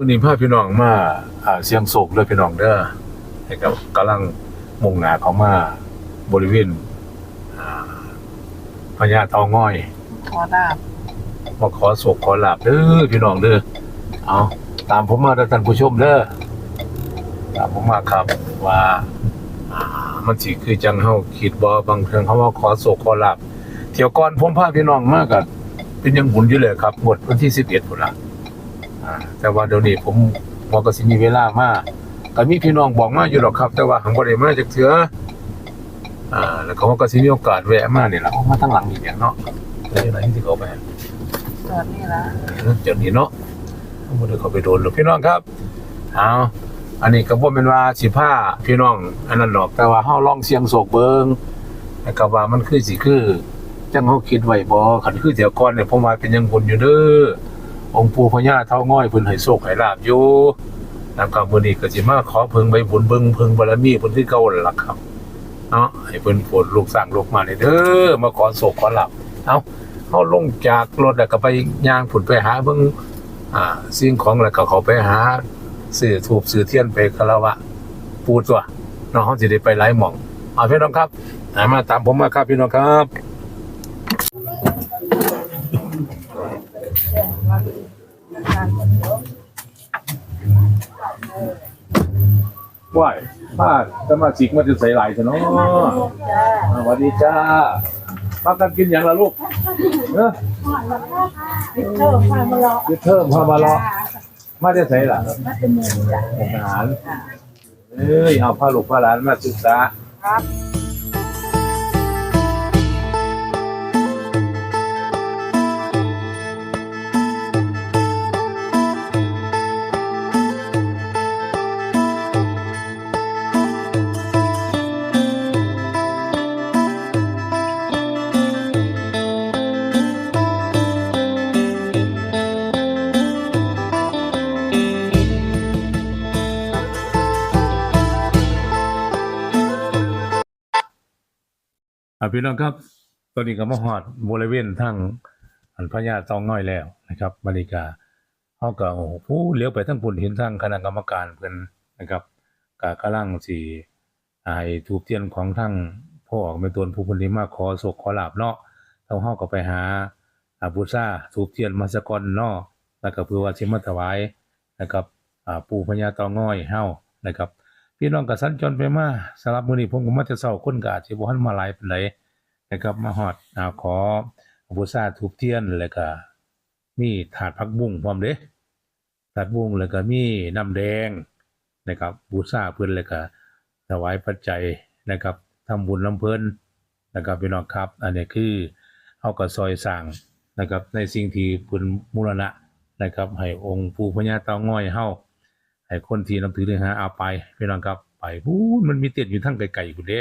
วันนี้พาพี่น้องมาอ่าเสียงโศกเลยพี่น้องเด้อให้กับกำลังมุ่งหน้าเขามาบริเวณอ่าพญาเตาง่อย ขอดาบมาขอโศกขอลาบเด้อพี่น้องเด้อเอาตามผมมาเด้อท่านผู้ชมเด้อตามผมมาครับว่าอ่ามันสิคือจังเฮาคิดบ่บางครั้งเขาว่าขอโศกขอลาบเที่ยวก่อนผมพาพี่น้องมากันเป็นยังบุญอยู่เลยครับหมดวันที่11พุ่นล่ะ อ่าแต่ว่าเดี๋ยวนี้ผมพอก็สิมีเวลามาก็มีพี่น้องบอกมาอยู่หรอกครับ แต่ว่าหังบ่ได้มาจากเถืออ่า แล้วเขาก็สิมีโอกาสแวะมานี่ล่ะเอามาทั้งหลังอีกอย่างเนาะแล้วไหนที่เขาไปจอดนี่ละเดี๋ยวนี้เนาะบ่ได้เขาไปโดนหรอกพี่น้องครับเอาอันนี้ก็บ่แม่นว่าสิพาพี่น้อง อันนั้นหรอกแต่ว่าเฮาลองเสียงโศกเบิงแล้วก็ว่ามันคือสิคือจังเฮาคิดไว้บ่คันคือเดี๋ยวก่อนเนี่ยผมว่าเป็นยังบุญอยู่เด้อ องค์ปู่พญาเท่าง้อยเพิ่นให้โชคให้ลาบอยู่แล้วก็มื้อนี้ก็สิมาขอเพิ่งใบบุญเบิ่งเพิ่งบารมีเพิ่นคือเก่าล่ะครับเนาะให้เพิ่นโปรดลูกสร้างลูกมาเด้อมาขอโชคขอลาบเอ้าเฮาลงจากรถแล้วก็ไปย่างผุนไปหาเบิ่งอ่าสิ่งของแล้วก็เขาไปหาซื้อธูปซื้อเทียนไปคารวะปูตัวเนาะเฮาสิได้ไปหลายหม่องเอาพี่น้องครับอ่ามาตามผมมาครับพี่น้องครับ ว้ายป้าสมาชิกมาจะใส่หลายซะเนาะอ่าสวัสดีจ้าป้ากันกินอย่างละลูกเนอะเพิ่มความมารอยึดเทิมพามาเลาะมาจะใส่ล่ะมาเป็นหมื่นจ้ะอาหารเอ้ยเอาพาลูกพาหลานมาศึกษาครับ อพี่น้องครับ ตอนนี้ก็มาฮอดบริเวณทางอันพญาตองน้อยแล้วนะครับบริกาเฮาก็โอ้โหผู้เลี้ยวไปทางปุ่นเห็นทางคณะกรรมการเพิ่นนะครับก็กำลังสิให้ทูบเทียนของทางพ่อออกเป็นตนผู้เพิ่นได้มาขอโศกขอลาบเนาะเฮาเฮาก็ไปหาอาบูชาทูบเทียนมาสกอนเนาะแล้วก็เพื่อว่าสิมาถวายนะครับ อ่าปู่พญาตองน้อยเฮานะครับ พี่น้องก็สัญจรไปมาสำหรับมื้อนี้ผมก็มาจะเช้าคนก็อาจสิบ่ทันมาหลายปานใดนะครับมาฮอดอ่าขอบูชาธูปเทียนแล้วก็มีถาดผักบุ้งพร้อมเด้ถาดบุ้งแล้วก็มีน้ำแดงนะครับบูชาเพิ่นแล้วก็ถวายปัจจัยนะครับทำบุญลำเพิ่นนะครับพี่น้องครับ อันนี้คือเฮาก็ซอยสร้างนะครับในสิ่งที่เพิ่นมูรณะนะครับให้องค์ปู่พญาเต่าง้อยเฮา ให้คนที่นับถือเลยฮะเอาไปพี่น้องครับไปพูนมันมีเตียนอยู่ทั้งไกลๆอยู่เด้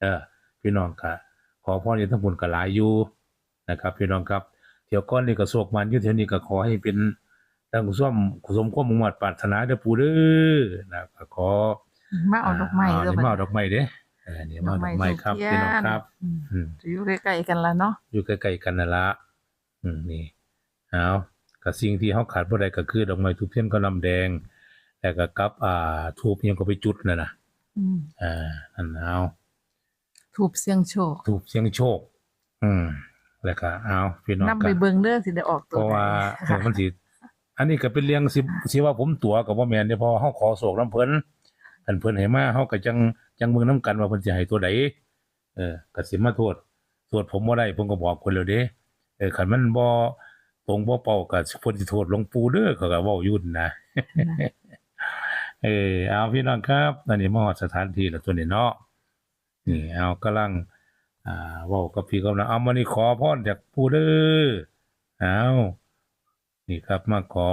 เออ พี่น้องครับขอพรอยู่ทั้งบนกหลายอยู่นะครับ พี่น้องครับเที่ยวก้อนนี่ก็โศกมันอยู่เที่ยวนี้ก็ขอให้เป็นทางส้มสมความมุ่งมั่นปรารถนาเด้อปู่เด้อนะก็ขอมาเอาดอกไม้เด้เด้อมาบัเอาดดอกไม้เด้เออนี่มาเอาดอกไม้ครับทูพี่เทีน้องยครับอืมอืมจะอยู่ใกล้ๆกันละเนาะอยู่ใกล้ๆกันนั่นละอืมนี่เอาก็สิ่งที่เขาขาดบ่ได้ก็คือดอกไม้ทูบเทียนก็น้ำแดง แล้วก็กับอ่าทูบยังก็ไปจุดน่ะนะอืมอ่าอันเอาถูกเสียงโชคทูบเสียงโชค อืมแล้วก็เอาพี่น้องนำกัไปนเบิ่งเด้อสิได้ออกตัเพวราะว่าใดมันสิอันนี้ก็เป็นเรื่องสิสิว่าผมตัวกับว่าแม่นเด้เพอเฮาขอโศกน้ำเพิ่นอันเพิ่นให้มาเฮาก็จังจังเบิ่งนํกันว่าเพิ่นสิให้ตัวใดเออก็สิมาโทษโทษผมบ่ได้ผมก็บอกเพิ่นแล้วเด้เออคันมันบ่ตรงบ่เป้าก็เพิ่นสิโทษหลวงปู่เด้อเขาก็เว้าอยู่นั่นนะ เออเอาพี่น้องครับอันนี้มาฮอดสถานที่ล้วตัวนี้เนาะนี่เอากำลัง อ่าว้ากับพี่กับน้องเอามานี่ขอพรจากผู้เด้อเอานี่ครับมาขอ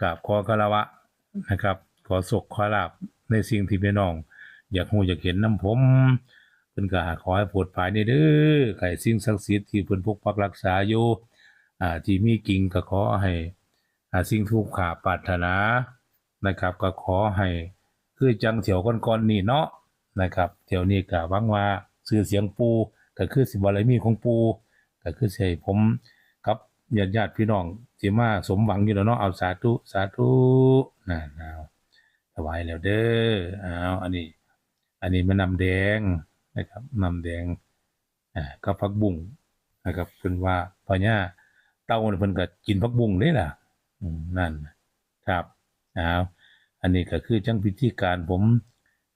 กราบขอคารวะนะครับ ขอสุขขอลาบในสิ่งที่พี่น้อง อยากฮู้อยากเห็นน้ำผมเพิ่นก็ขอให้ปรดภายในเด้อไข่สิ่งศักดิ์สิทธิ์ที่เพิ่นปกปักรักษาอยู่อ่าที่มีกิ่งก็ขอให้ อ่าสิ่งทุกขาปรารถนา นะครับ ก็ขอให้คือจังเถียวก่อนๆนี่เนาะนะครับเที่ยวนี้ก็วังว่าชื่อเสียงปูก็คือสิบารมีของปูก็คือให้ผมกับญาติญาติพี่น้องสิมาสมหวังอยู่แล้วเนาะเอาสาธุสาธุนั่นเอาถวายแล้วเด้อเอาอันนี้ อันนี้มันนำแดงนะครับนำแดงอ่ากับผักบุ้งนะครับเพิ่นว่าพญ่าเต้าเนี่ยเพิ่นก็กินผักบุ้งเด้ล่ะนั่นครับ เอาอันนี้ก็คือจังพิธีการผม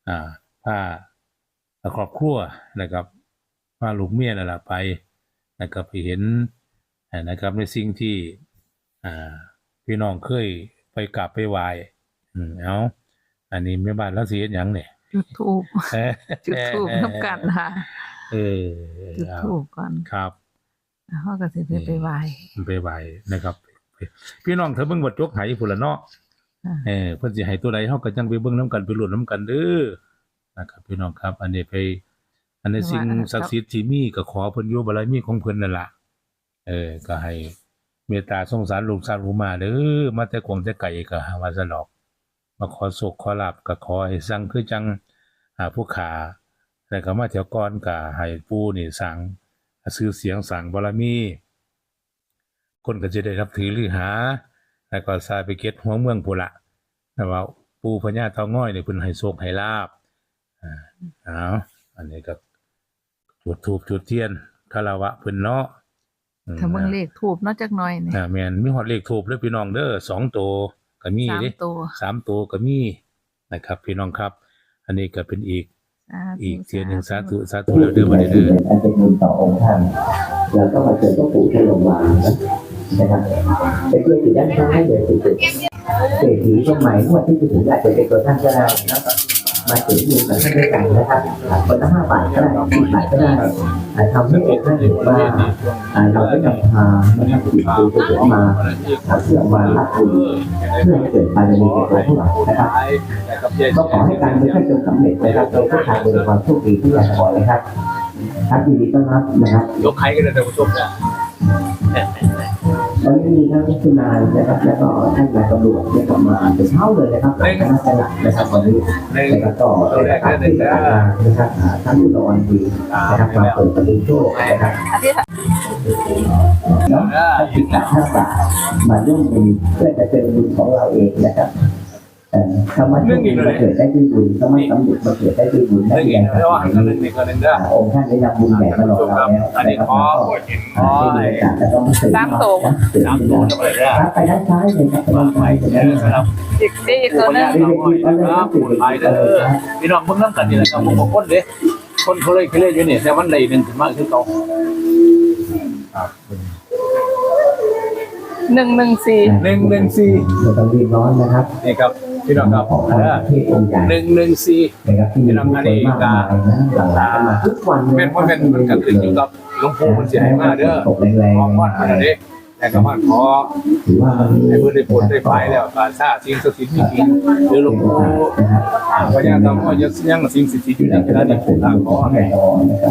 อ่าพาครอบครัวนะครับพาลูกเมียนั่นล่ะไปนะครับไปเห็นอ่านะครับในสิ่งที่อ่าพี่น้องเคยไปกราบไปไหว้อืมเอาอันนี้แม่บ้านแล้วสิเฮ็ดหยังเนี่ยจุดทูบเอ้ยจุดทูบน้ำกันค่ะเออจุดเอาทูบก่อนครับแล้วเขาก็สิได้ไปไหว้ไปไหว้นะครับ พี่น้องเธอเบิ่งบทจกไหพุ่นละเนาะอ่า เออเพิ่นสิให้ตัวใดเฮาก็จังไปเบิ่งนํกันไปหลุ้นนํกันเด้อนะครับพี่น้องครับ อันนี้ไป อันนี้สิ่งศักดิ์สิทธิ์ที่มีก็ขอเพิ่นอยู่บารมีของเพิ่นนั่นล่ะเออ ก็ให้เมตตาสงสารลูกสาวลูกมาเด้อมาแต่กวงแต่ไกลก็หาว่าซะดอก มาขอโศกขอลาบก็ขอให้สั่งคือจังหาผู้ขาแล้วก็มาแถวก่อนก็ให้ปู่นี่สั่งชื่อเสียงสั่งบารมีคนก็จะได้รับถือหรือหา แล้วก็สายไปเก็ตหัวเมืองพุนละแต่ว่าปูพญาเตาง่อยเนี่ยเพิ่นให้โชคให้ลาบอ่าเอาอันนี้ก็จุดธูปจุดเทียนคารวะเพิ่นเนาะอืมถ้าเบิ่งเลขทูบเนาะจักหน่อยนี่อ่าแม่นมีฮอดเลขทูปเด้อพี่น้องเด้อสองตัวก็มีสามเด้ตัวสามตัวก็มีนะครับ พี่น้องครับ อันนี้ก็เป็นอีกสาธุอีกเทียนหนึ่งสาธุสาธุแล้วเด้อบัดนี้เด้ออันเป็นบุญต่อองค์ท่านแล้วก็มาเจอพระปู่ที่โรงพยาบาล นะครับไปเพื่อที่ด้านข้างให้เลยติดเศรษฐีคนใหม่งวดที่จะถึงอาจจะเป็นตัวท่านก็ได้นะครับมาถึงมือกันด้วยกันนะครับคนละห้าบาทก็ได้สิบบาทก็ได้ทำให้เองค์ท่านเห็นว่าเราได้นำพานะครับสิ่งดีไปถึงมาเพื่อมาละบุญเพื่อเกิดบารมีแก่ตัวผู้หลังนะครับก็ขอให้การเงินท่านจงสำเร็จนะครับโดยผู้ชายบริวารโชคดีที่อยากขอเลยครับครับยินดีต้อนรับนะครับยกใครก็ได้ท่านผู้ชมนะ วันนี้มีทั้งคุณนายนะครับแล้วก็ท่านนายตำรวจที่กลับมาเป็นเช้าเลยนะครับหลังจากนั้นจะหลับนะครับวันนี้หนึ่งแล้วก็เป็นการที่ผ่านมานะครับอ่าท่านผู้นอนดีนะครับมาเปิดประตูโชคนะครับอธิษฐานเนาะท่านติดกับท่านบาทมาร่วมบุญเพื่อจะเป็นบุญของเราเองนะครับ เอ่อคำว่าโชคดีมาเกิดได้ด้วยบุญคำว่าสำเร็จมาเกิดได้ด้วยบุญหได้นึ่งยังเรียกว่าไงหันกันหนึ่งนี่ก็หนึ่งเด้อองค์ท่านได้นำบุญใหญ่มาหล่อเราแล้วอันนี้นะครับขอแล้วก็ขอได้มีโอกาสจะต้องเสริมสามโตเสริมสามบุญตัวเลยเด้อครับไปด้านซ้ายเลยครับไปด้านซ้ายเลยนะครับอีกได้อีกตัวหนึงพี่น้องเพิ่งน้ำกันนี่แหละครับผมบอกคนเด้คนเขาเลยเขาเลยอยู่นี่แต่วันใดหนึ่งถึงมากคือเขาหนึ่งหนึ่งสี่หนึ่งหนึ่งสี่เราต้องรีบร้อนนะครับนี่ครับ พี่น้องครับหนึ่งหนึ่งสี่นะครับที่มีผู้คนนะหลั่งไหลกันมาทุกวันเลยเป็นเพราะเป็นมันก็ขึ้นอยู่กับหลวงปู่มันเสียให้มากเด้อตกแรงขอพรมาเด้แต่ก็มันขอให้เพื่อนได้ผลได้ฝ่ายแล้วการชาสิ่งศักดิ์สิทธิ์มีจริงหรือหลวงปู่พญาตามก็ยังยังสิ่งศักดิ์สิทธิ์อยู่ในขณะนี้ผมต่างขอให้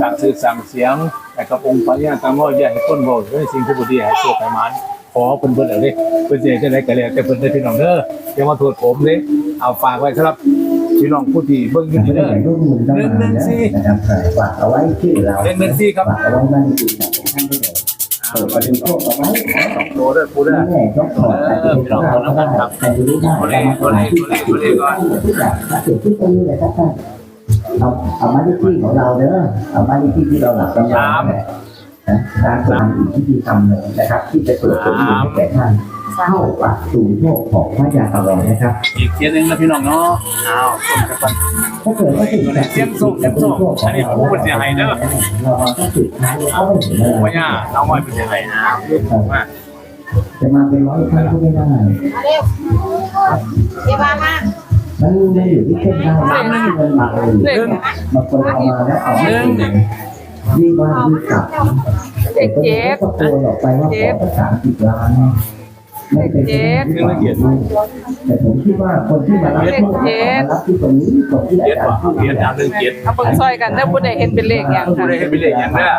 สั่งสื่อสั่งเสียงแต่กับองค์พญาตามอยากให้คนบอกด้วยสิ่งที่บุดีให้โชคให้มัน อเพิ่นเพิ่นเอาเด้เพิ่นสิจะได้ก็แล้วแต่เพิ่นได้พี่น้องเด้ออย่ามาโทษผมเด้เอาฝากไว้สำหรับพี่น้องผู้ที่เบิ่งอยู่ไม่นี่ได้เด้อร่วมมือต้องมานะครับฝากเอาไว้ชื่อเราเล่นเงินซี่ครับฝากเอาไว้บ้านที่จากท่านด้วยเปิดประตูโชคเอาไว้สองตัวเด้อปูเด้อแม่ยกถอดแต่เป็นของเราก็ได้แต่ดูได้ตัวเลขตัวเลขตัวเลขตัวเลขก่อนทุกอย่างเก็บที่ตรงนี้เลยครับท่านเอาเอามาที่ที่ของเราเด้อเอามาที่ที่ที่เราหลับเรา นอนนะการทำอีกที่ที่ทำเลยนะครับ ที่จะเปิดผลดีให้แก่ท่านเข้าปากสู่โชคของพระยาตลอดนะครับ อีกเทียนหนึงนะพี่น้องเนาะอ้าวส่งกันก่อนถ้าเกิดว่าสิ่งศักดิ์สิทธิ์เราเอาถ้าสุดท้ายเราก็ไม่เห็นอะไรพญาตามอยเป็นยังไงนะคือผมว่าจะมาเป็นร้อยครั้งก็ไม่ได้เร็วเดี๋ยวมามามันมันอยู่ที่เส้นได้ที่เงินมาเลยหนึ่งบางคนเอามาแล้วเอาไม่ถึง ยิ่งว่ายิ่กลับเจ็ดเจ็ดก็โกนออกไปว่าขอตั้งสามสิบล้านไม่เป็นไปได้ที่เอียดแต่ผมคิดว่าคนที่มารับโชคมารับที่ตรงนี้คนที่อาเจ็ดจารย์เจ็ดอย่างหนึ่งเจ็ดเอาเบิ่งซอยกันเด้อผู้ใดเห็นเป็นเลขอย่างผู้ค่ะใดเห็นเป็นเลขอย่างเด้อ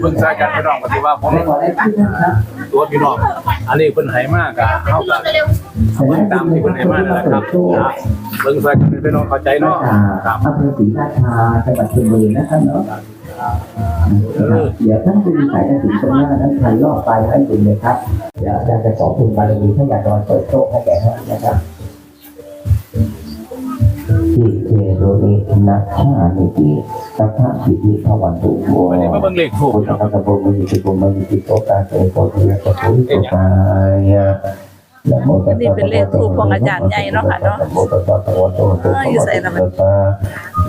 เบิ่งซอยกันพี่น้องก็สิว่าผมตัวพี่น้องอันนี้เพิ่นให้มากอะเฮาก็เร็วแต่ว่าตามที่คนที่มาเปิดโชคเบิ่งซอยกันพี่น้องเข้าใจเนาะจากอำเภอศรีราชาจังหวัดชลบุรีนะครับเนาะ เดี๋ยวท่านผู้มีสายกระถิ่นตรงหน้านั้นใครรอบไปให้คุณเลยครับเดี๋ยวอาจารย์จะสอนคุณบารมีท่านอยากนอนเปิดโชคให้แก่ท่านนะครับที่เทโรเนนักฆ่านิติสัพพะสิทธิพวันตุโมวันนี้มาเบิ่งเลขถูกพุทธคัมภีร์มิจิตุมิจิโตตาเตโตเทโตปุริโตกายะนะโมตัสสะนี่เป็นเลขทูปของอาจารย์ใหญ่เนาะค่ะเนาะนะโมตัสสะภะคะวะโตอะระหะโตอ่าอยู่ใส่ละมัน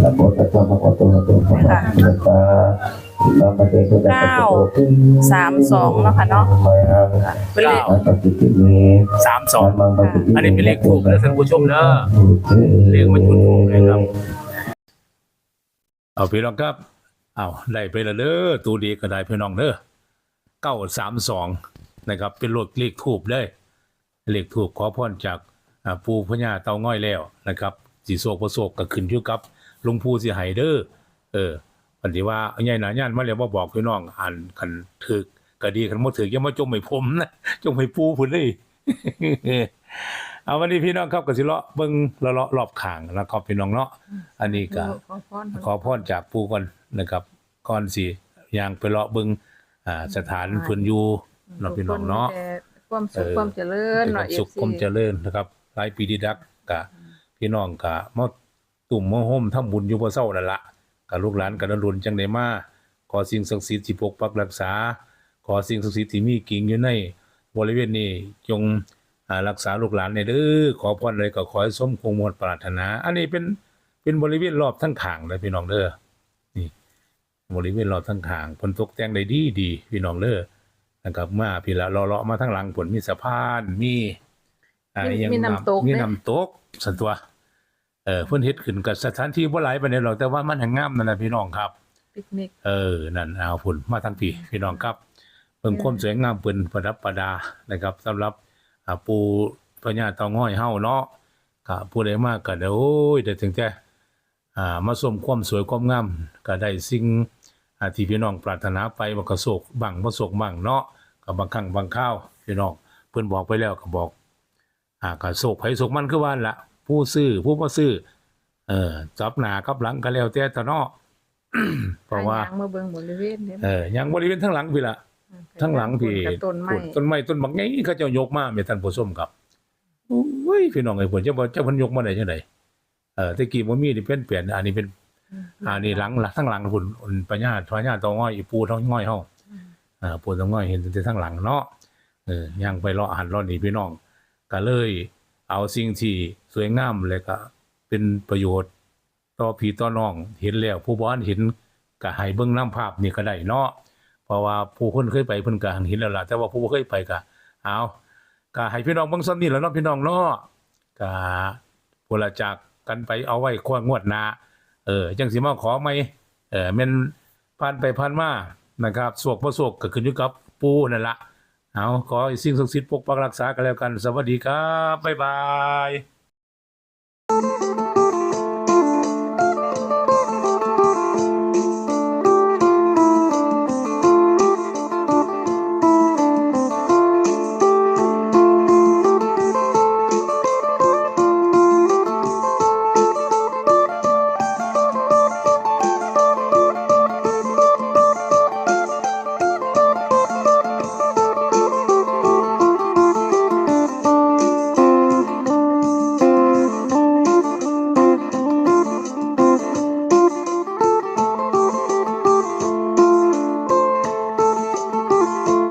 นะโมตัสสะภะคะวะโตอะระหะโตสัมมาสัมพุทธัสสะนะโมตัสสะภะคะวะโตอะระหะโตสามสองเนาะค่ะเนาะเป็นเลขอัตติติเมสามสองอันนี้เป็นเลขถูกนะท่านผู้ชมเด้อเลขมันถูกเลยครับ เอาพี่น้องครับเอาได้ไปและเด้อตัวดีก็ได้พี่น้องเด้อเก้าสามสองนะครับ เป็นเลขเลขทูบเลยเลขทูบขอพรจากปูพญาเตาง่อยแล้วนะครับสีโศกประโศกก็ขึ้นอยู่กับ ลุงปู่สิให้เด้อเออปันที่ว่าใหญ่หนาย่านมาแล้วบ่บอกพี่น้องอ่านคันถึกก็ดีคันบ่ถึกอย่ามาจมให้ผมนะจมให้ปู่พุ่นเลยเอาวันนี้พี่น้องครับก็สิเลาะเบิ่งเลาะๆรอบข้างนะครับพี่น้องเนาะอันนี้ก็ขอพรขอพรจากปู่ก่อนนะครับก่อนสิย่างไปเลาะเบิ่งอ่าสถานเพิ่นอยู่เนาะพี่น้องเนาะความสุขความเจริญเป็นคเนาะวามสุข FC ความเจริญนะครับหลายปีดีดักกะพี่น้องกะมา ตุ่มมาห่มทำบุญอยู่บ่เศร้านั่นละกะลูกหลานกะดำรุนจังไดมาขอสิ่งศักดิ์สิทธิ์ที่ปกปักรักษา ขอสิ่งศักดิ์สิทธิ์ที่มีกิ่งอยู่ในบริเวณนี้จงอ่ารักษาลูกหลานในเด้อขอพรเลยก็ขอให้สมคงมวลปรารถนา อันนี้เป็นเป็นบริเวณรอบทั้งข้างเลยพี่น้องเด้อนี่ บริเวณรอบทั้งข้างเพิ่นตกแต่งได้ดีดีพี่น้องเด้อนะครับมาพี่ละเลาะๆมาทั้งหลังผลมีสะพานมีอ่ามียังมีน้ำตกมีด้วยน้ำตกสันตัว เออเพิ่นเฮ็ดขึ้นกับสถานที่บ่หลายปานใดหรอกแต่ว่ามันแห่งงามนั่นน่ะพี่น้องครับปิกนิกเออนั่นเอาพุ่นมาทั้งพี่พี่น้องครับเพิ่งความสวยงามเพิ่นประดับประดานะครับสำหรับอ่าปูพญาเตาง้อยเฮาเนาะก็ผู้ใดมาก็ได้โอ้ยได้ถึงแต่อ่ามาชมความสวยความงามก็ได้สิ่งอ่าที่พี่น้องปรารถนาไปบ่ก็โศกบังบ่โศกบังเนาะก็บางครั้งบางคราวพี่น้องเพิ่นบอกไปแล้วก็บอกอ่าก็โศกไผโศกมันคือว่านั่นล่ะ ผู้ซื้อผู้บ่ซื้อ เออจับหน้ากับหลังก็แล้วแต่ตะเนาะเพราะว่าหยงมาเบิ่งบริเวณนี้เออยังบริเวณทั้งหลังพี่ละทั้งหลังพี่กับต้นไม้ปลูกต้นไม้ต้นบักไงเขาเจ้ายกมาแม่ท่านผู้ชมครับโอ้ยพี่น้องไอ้ผลเจ้าบ่เจ้าเพิ่นยกมาได้จังไดเออแตะกี้บ่มีนี่เป็นเปลี่ยนอันนี้เป็นอันนี้หลังหลังทั้งหลังพุ่นพุ่นปัญญาปัญญาตอง้อยอีปูท้องง้อยเฮาอ่าปูท้องง้อยเห็นแต่ทั้งหลังเนาะเออย่างไปเลาะหันเลาะนี่พี่น้องก็เลย เอาสิ่งที่สวยงามและก็เป็นประโยชน์ ต่อพี่ต่อน้องเห็นแล้วผู้บ่ทันเห็นก็ให้เบิ่งนํภาพนี่ก็ได้เนาะเพราะว่าผู้คนเคยไปเพิ่นก็เห็นแล้วล่ะแต่ว่าผู้บ่เคยไปก็เอาก็ให้พี่น้องเบิ่งซ้ำนี่แล้วเนาะพี่น้องเนาะก็พุ่นละจากกันไปเอาไว้ควงวดหน้าเออจังสิมาขอใหม่เออแม่นผ่านไปผ่านมานะครับสวกบ่สวกก็ขึ้นอยู่กับปูนั่นล่ะ เอาขอให้สิ่งศักดิ์สิทธิ์ปกปักรักษากันแล้วกัน สวัสดีครับ บ๊ายบาย